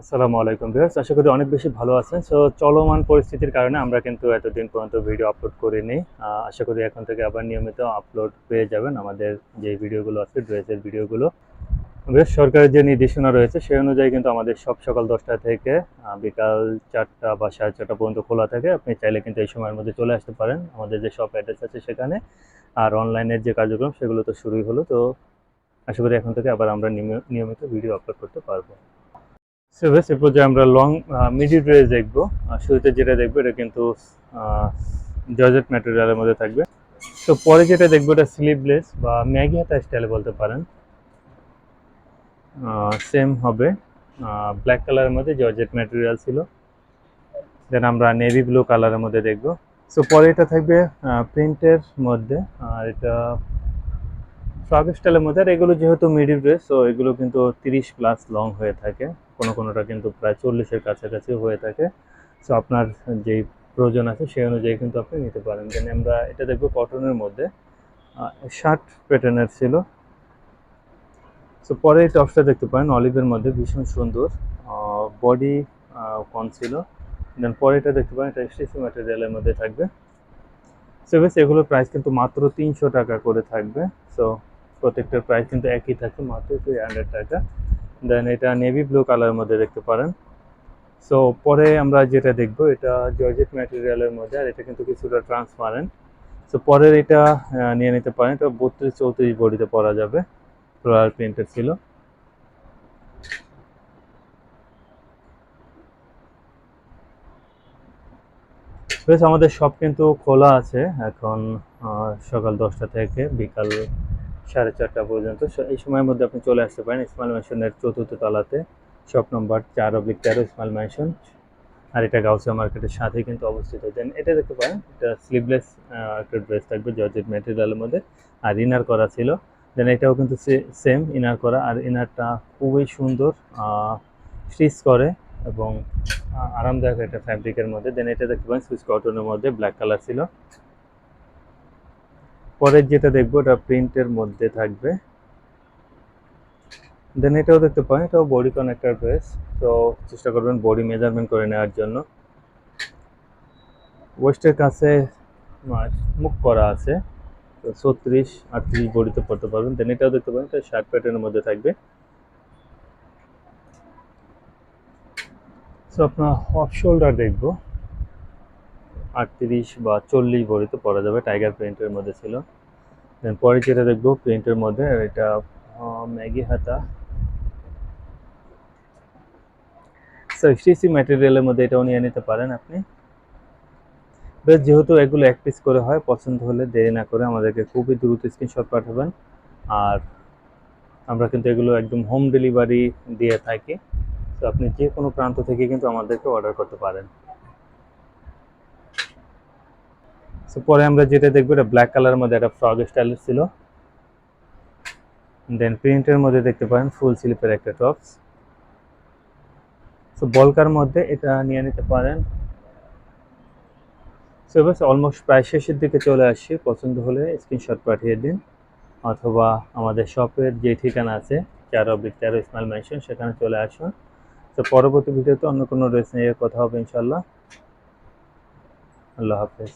আসসালামু আলাইকুম ভিউয়ার্স, আশা করি অনেক বেশি ভালো আছেন। সো চলমান পরিস্থিতির কারণে আমরা কিন্তু এতদিন পর্যন্ত ভিডিও আপলোড করিনি। আশা করি এখন থেকে আবার নিয়মিত আপলোড পেয়ে যাবেন আমাদের যে ভিডিওগুলো আছে, ড্রেসের ভিডিওগুলো বেশ সরকারের যে নির্দেশনা রয়েছে, সেই অনুযায়ী কিন্তু আমাদের সব সকাল দশটা থেকে বিকাল চারটা বা সাড়ে চারটা পর্যন্ত খোলা থাকে। আপনি চাইলে কিন্তু এই সময়ের মধ্যে চলে আসতে পারেন। আমাদের যে সব অ্যাড্রেস আছে সেখানে। আর অনলাইনের যে কার্যক্রম, সেগুলো তো শুরুই হলো। তো আশা করি এখন থেকে আবার আমরা নিয়মি- নিয়মিত ভিডিও আপলোড করতে পারব। সো বেশ এরপর যে আমরা লং মিডি ড্রেস দেখব শুরুতে যেটা দেখব এটা কিন্তু জর্জেট ম্যাটেরিয়ালের মধ্যে থাকবে। তো পরে যেটা দেখব এটা স্লিভলেস বা ম্যাগি হাতা স্টাইলে বলতে পারেন। সেম হবে। ব্ল্যাক কালারের মধ্যে জর্জেট ম্যাটেরিয়াল ছিল। দেন আমরা নেভি ব্লু কালারের মধ্যে দেখব। সো পরে এটা থাকবে প্রিন্টের মধ্যে। আর এটা ফ্রক স্টাইলের মধ্যে। আর এগুলো যেহেতু মিডি ড্রেস তো এগুলো কিন্তু তিরিশ প্লাস লং হয়ে থাকে। কোনো কোনোটা কিন্তু প্রায় চল্লিশের কাছাকাছি হয়ে থাকে। সো আপনার যেই প্রয়োজন আছে সেই অনুযায়ী কিন্তু আপনি নিতে পারেন। দেন আমরা এটা দেখব কটনের মধ্যে। শার্ট প্যাটার্নের ছিল। সো পরে টপসটা দেখতে পারেন। অলিভের মধ্যে ভীষণ সুন্দর। বডি কন ছিল। দেন পরে এটা দেখতে পারেন, এটা স্টিচি ম্যাটেরিয়ালের মধ্যে থাকবে। সো বেশ, এগুলোর প্রাইস কিন্তু মাত্র তিনশো টাকা করে থাকবে। সো প্রত্যেকটার প্রাইস কিন্তু একই থাকবে মাত্র থ্রি হান্ড্রেড টাকা। দেন এটা নেভি ব্লু কালারের মধ্যে দেখতে পারেন। সো পরে আমরা যেটা দেখব, এটা জর্জেট ম্যাটেরিয়ালের মধ্যে, আর এটা কিন্তু কিছুটা ট্রান্সপারেন্ট সো পরের এটা নিয়ে নিতে পারেন। এটা বত্রিশ চৌত্রিশ বডিতে পরা যাবে ফ্লোয়ার প্রিন্টের ছিল। বেশ, আমাদের শপ কিন্তু খোলা আছে এখন সকাল দশটা থেকে বিকাল সাড়ে চারটা পর্যন্ত। এই সময়ের মধ্যে আপনি চলে আসতে পারেন ইসমাইল ম্যানশনের চতুর্থ তলাতে। শপ নম্বর চার অব্লিক তেরো ইসমাইল ম্যানশন আর এটা গাউসিয়া মার্কেটের সাথে কিন্তু অবস্থিত। দেন এটা দেখতে পারেন, এটা স্লিভলেস একটা ড্রেস থাকবে জর্জেট ম্যাটেরিয়ালের মধ্যে। আর ইনার করা ছিল। দেন এটাও কিন্তু সেম ইনার করা। আর ইনারটা খুবই সুন্দর স্টিচ করে এবং আরামদায়ক একটা ফ্যাব্রিকের মধ্যে। দেন এটা দেখতে পারেন সুইচ কটনের মধ্যে ব্ল্যাক কালার ছিল। পরের যেটা দেখব এটা প্রিন্টের মধ্যে থাকবে। দেন এটাও দেখতে পারেন, এটাও বডি কানেক্টার ড্রেস তো চেষ্টা করবেন বডি মেজারমেন্ট করে নেওয়ার জন্য। ওয়েস্টের কাছে মুখ করা আছে, তো ছত্রিশ, আটত্রিশ বডিতে পড়তে পারবেন। দেন এটাও দেখতে পারেন, এটা শার্ট প্যাটার্নের মধ্যে থাকবে। সো আপনার অফ শোল্ডার দেখব। আটত্রিশ বা চল্লিশ বডিতে পরা যাবে, টাইগার প্রিন্টের মধ্যে ছিল। দেন পরে যেটা দেখব, প্রিন্টের মধ্যে, এটা ম্যাগি হাতা। সো এক্সটিসি ম্যাটেরিয়ালের মধ্যে এটাও নিয়ে নিতে পারেন আপনি। বেশ যেহেতু এগুলো এক পিস করে হয়, পছন্দ হলে দেরি না করে আমাদেরকে খুবই দ্রুত স্ক্রিনশট পাঠাবেন। আর আমরা কিন্তু এগুলো একদম হোম ডেলিভারি দিয়ে থাকি। তো আপনি যে কোনো প্রান্ত থেকে কিন্তু আমাদেরকে অর্ডার করতে পারেন। সো পরে আমরা যেটা দেখব, এটা ব্ল্যাক কালারের মধ্যে একটা ফ্রক স্টাইলের ছিল। দেন প্রিন্টের মধ্যে দেখতে পারেন ফুল স্লিপের একটা টপস সো বলকার মধ্যে এটা নিয়ে নিতে পারেন। সো বাস অলমোস্ট প্রায় শেষের দিকে চলে আসছি পছন্দ হলে স্ক্রিনশট পাঠিয়ে দিন। অথবা আমাদের শপের যে ঠিকানা আছে, চার অব্লিক তেরো ইসমাইল মেনশন সেখানে চলে আসুন। তো পরবর্তী ভিডিওতে অন্য কোনো ড্রেস নিয়ে কথা হবে ইনশাল্লাহ আল্লাহ হাফেজ।